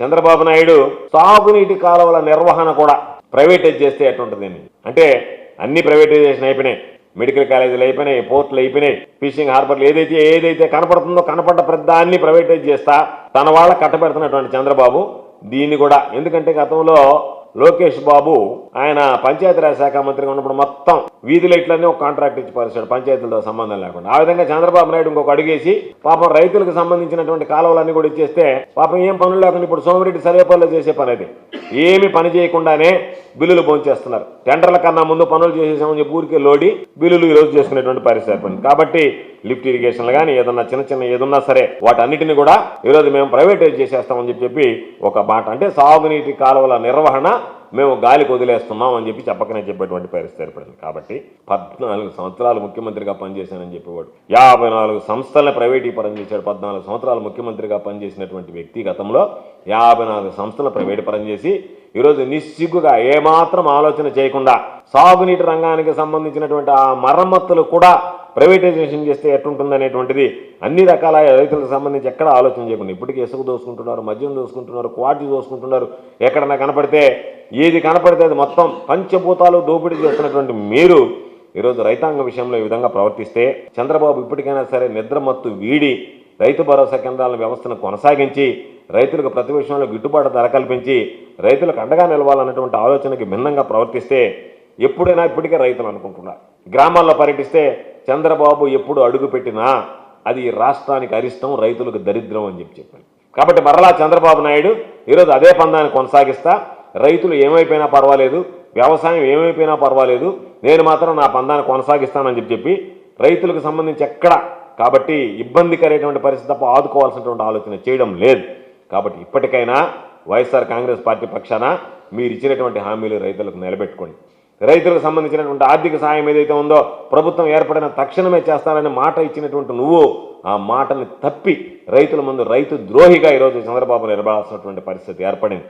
చంద్రబాబు నాయుడు సాగునీటి కాలువల నిర్వహణ కూడా ప్రైవేటైజ్ చేస్తే ఎట్లుంటుందని అంటే అన్ని ప్రైవేటైజేషన్ అయిపోయినాయి. మెడికల్ కాలేజీలు అయిపోయినాయి పోర్టులు అయిపోయినాయి ఫిషింగ్ హార్బర్లు ఏదైతే ఏదైతే కనపడుతుందో కనపడ్డ ప్రతిదాన్ని ప్రైవేటైజ్ చేస్తా తన వాళ్ళ కట్టబెడుతున్నటువంటి చంద్రబాబు దీన్ని కూడా. ఎందుకంటే గతంలో లోకేష్ బాబు ఆయన పంచాయతీరాజ్ శాఖ మంత్రిగా ఉన్నప్పుడు మొత్తం వీధి లైట్లన్నీ ఒక కాంట్రాక్ట్ ఇచ్చి పరిచాడు పంచాయతీలతో సంబంధం లేకుండా. ఆ విధంగా చంద్రబాబు నాయుడు ఇంకొక అడిగేసి పాపం రైతులకు సంబంధించినటువంటి కాలువలన్నీ కూడా ఇచ్చేస్తే పాపం ఏం పనులు లేకుండా ఇప్పుడు సోమిరెడ్డి సర్వేపల్లిలో చేసే పని అది. ఏమి పని చేయకుండానే బిల్లులు పోంచేస్తున్నారు టెండర్ల కన్నా ముందు పనులు చేసేసామని చెప్పి ఊరికే లోడి బిల్లులు ఈ రోజు చేసుకునేటువంటి పరిస్థితి ఏర్పడింది. కాబట్టి లిఫ్ట్ ఇరిగేషన్లు కానీ ఏదన్నా చిన్న చిన్న ఏదన్నా సరే వాటన్నిటిని కూడా ఈరోజు మేము ప్రైవేటైజ్ చేసేస్తామని చెప్పి చెప్పి ఒక మాట. అంటే సాగునీటి కాలువల నిర్వహణ మేము గాలికి వదిలేస్తున్నాం అని చెప్పి చెప్పకనే చెప్పేటువంటి పరిస్థితి ఏర్పడింది. కాబట్టి పద్నాలుగు సంవత్సరాలు ముఖ్యమంత్రిగా పనిచేశానని చెప్పేవాడు. యాభై నాలుగు సంస్థలను ప్రైవేటీకరణ చేశాడు. పద్నాలుగు సంవత్సరాలు ముఖ్యమంత్రిగా పనిచేసినటువంటి వ్యక్తి గతంలో యాభై నాలుగు సంస్థలు ప్రైవేటు పరం చేసి ఈరోజు నిస్సిగ్గుగా ఏమాత్రం ఆలోచన చేయకుండా సాగునీటి రంగానికి సంబంధించినటువంటి ఆ మరమ్మతులు కూడా ప్రైవేటైజేషన్ చేస్తే ఎట్టుంటుందనేటువంటిది అన్ని రకాల రైతులకు సంబంధించి ఎక్కడ ఆలోచన చేయకుండా ఇప్పటికీ ఇసుక దోసుకుంటున్నారు మద్యం దోసుకుంటున్నారు క్వాలిటీ దోసుకుంటున్నారు. ఎక్కడన్నా కనపడితే ఏది కనపడితే అది మొత్తం పంచభూతాలు దోపిడీ చేస్తున్నటువంటి మీరు ఈరోజు రైతాంగ విషయంలో ఈ విధంగా ప్రవర్తిస్తే చంద్రబాబు ఇప్పటికైనా సరే నిద్రమత్తు వీడి రైతు భరోసా కేంద్రాల వ్యవస్థను కొనసాగించి రైతులకు ప్రతి విషయంలో గిట్టుబాటు ధర కల్పించి రైతులకు అండగా నిలవాలన్నటువంటి ఆలోచనకి భిన్నంగా ప్రవర్తిస్తే ఎప్పుడైనా ఇప్పటికే రైతులు అనుకుంటున్నారు. గ్రామాల్లో పర్యటిస్తే చంద్రబాబు ఎప్పుడు అడుగు పెట్టినా అది ఈ రాష్ట్రానికి అరిష్టం రైతులకు దరిద్రం అని చెప్పి చెప్పాను కాబట్టి మరలా చంద్రబాబు నాయుడు ఈరోజు అదే పందాన్ని కొనసాగిస్తా రైతులు ఏమైపోయినా పర్వాలేదు వ్యవసాయం ఏమైపోయినా పర్వాలేదు నేను మాత్రం నా పందాన్ని కొనసాగిస్తానని చెప్పి చెప్పి రైతులకు సంబంధించి ఎక్కడ కాబట్టి ఇబ్బందికరమైనటువంటి పరిస్థితి తప్ప ఆదుకోవాల్సినటువంటి ఆలోచన చేయడం లేదు. కాబట్టి ఇప్పటికైనా వైఎస్ఆర్ కాంగ్రెస్ పార్టీ పక్షాన మీరు ఇచ్చినటువంటి హామీలు రైతులకు నిలబెట్టుకోండి. రైతులకు సంబంధించినటువంటి ఆర్థిక సాయం ఏదైతే ఉందో ప్రభుత్వం ఏర్పడిన తక్షణమే చేస్తానని మాట ఇచ్చినటువంటి నువ్వు ఆ మాటని తప్పి రైతుల ముందు రైతు ద్రోహిగా ఈరోజు చంద్రబాబు నిలబడాల్సినటువంటి పరిస్థితి ఏర్పడింది.